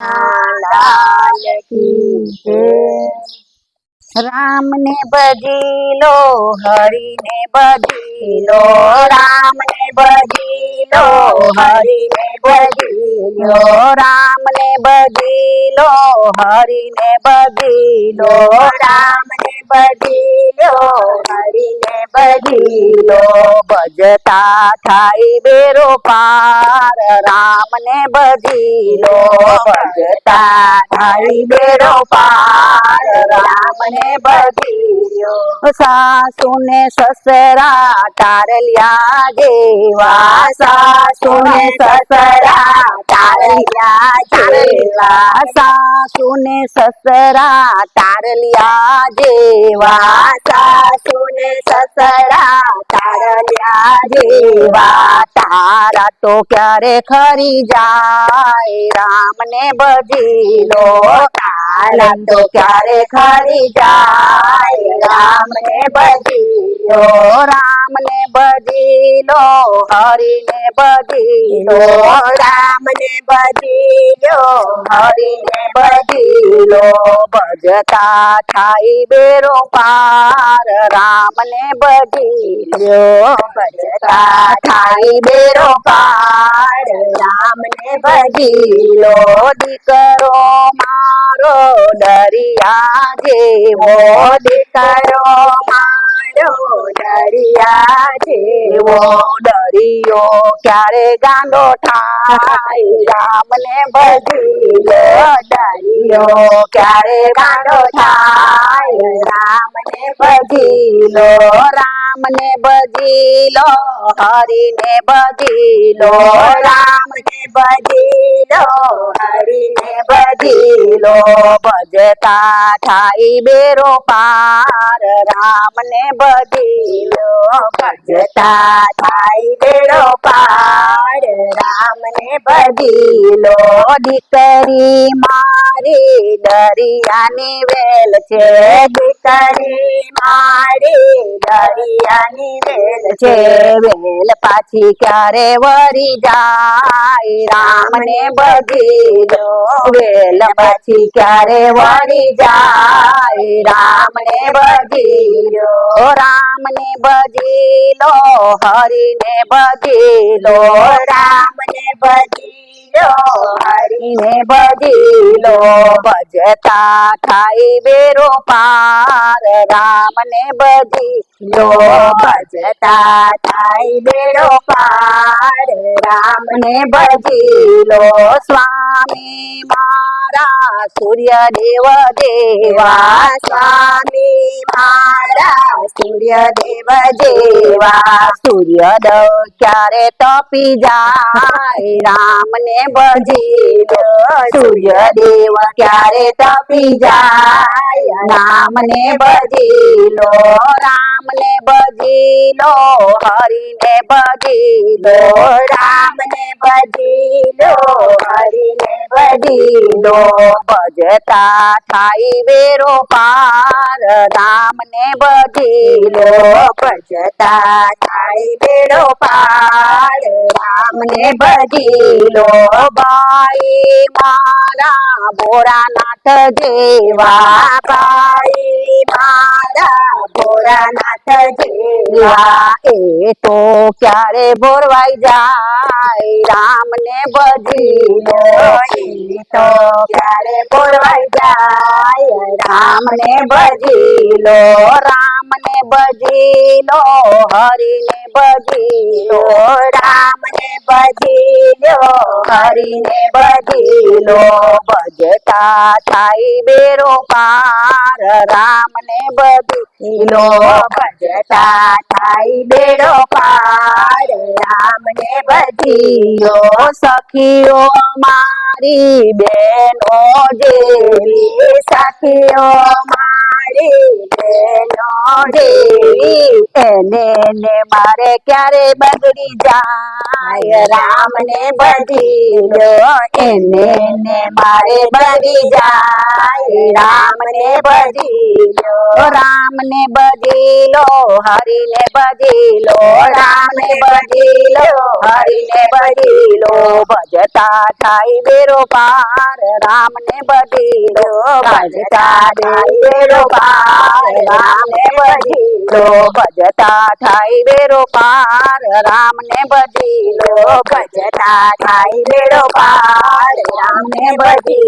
લાલ કી જય રામને બજીલો હરિને બજીલો રામને બજીલો હરિને બજીલો રામને બજીલો હરિને બજીલો રામને બજીલો હરિને બજીલો ભજતા થાય બેરો પાર. રામને બજીલો ભજતા થાય બેરો પાર. રામને સાસુ ને સસરા તારલ્યા જેવા. સાસુને સસરા તારલ્યા જેવા. સાસુને સસરા તારલ્યા જેવા. સાસુને સસરા તારલ્યા જેવા તારા તો ક્યારે ખરી જાય રામને બજીલો તારા તો ક્યારે ખરી જાય રામને બજીલો રામને બજીલો હરિને બજીલો રામને બદીલો, હરિને બદીલો, ભજતા થાય બેરો પાર, રામને બદીલો, ભજતા થાય બેરો પાર, રામને બદીલો, દીકરો મારો દરિયા જેવો, દીકરો મારો દરિયા જેવો દરિયો ક્યારે ગાંડો થાય? રામને બજીલો દરિયો ક્યારે ગાંડો થાય? રામને બજીલો રામને બજીલો હરિને બજીલો રામને બજીલો હરિને બજીલો ભજતા થાય બેરો પાર, રામને ભજીલો ભજતા થાય બેરો પાર, રામને ભજીલો દીકરી મારી દરિયાની વેલ છે દીકરી. મારી દરિયાની વેલ છે, વેલ પાછી ક્યારે વરી જાય? રામને બજીલો વેલ પાછી ક્યારે વરી જાય? રામને બજીલો રામને બજીલો હરિને બજીલો રામને હરિને બજીલો ભજતા થાય બેરો પાર રામને બજીલો ભજતા થાય બેરો પાર રામને બજીલો સ્વામી મારા સૂર્યદેવ દેવા, સ્વામી મારા સૂર્યદેવ દેવા. સૂર્યદેવ ક્યારે તપી જાય, રામને ભજી સૂર્ય દેવ ક્યારે તપી જાય, રામને બજીલો રામને બજીલો હરિને બજીલો રામને બજીલો હરિને બજીલો ભજતા થાય વેરો પાર, રામને બજીલો ભજતા થાય વેરો પાર, રામને બજીલો બાઈ મારા ભોળાનાથ જેવા, બાઈ મારા ભોળાનાથ જેવા એ તો ક્યારે ભોરવાઈ જાય? રામ ને એ તો ક્યારે ભોરવાઈ જાય? રામને બજીલો, રામને ને હરિને બજીલો, રામને બજીલો હરિને બજીલો ભજતા થાય બેરો પાર, રામને બદીલો ભજતા થાય બેરો પાર, રામને બદીલો, સખીઓ મારી બેનો જેવી સખીઓ દેવી એને ને મારે ક્યારે બગડી જાય? રામ ને બધી એને ને મારે બગડી જાય? રામ ને બધી રામ ને બધી લો હરી ને બધી લો રામ ને બધી લો હરી ને બધી લો ભજતા થાય બેરો પાર રામ ને બધી લો ભજતા થાય બેરો પાર રામ ને બધી લો ભજતા થાય બેરો પાર રામ ને બધી લો ભજતા થાય બેરો પાર રામ ને બધી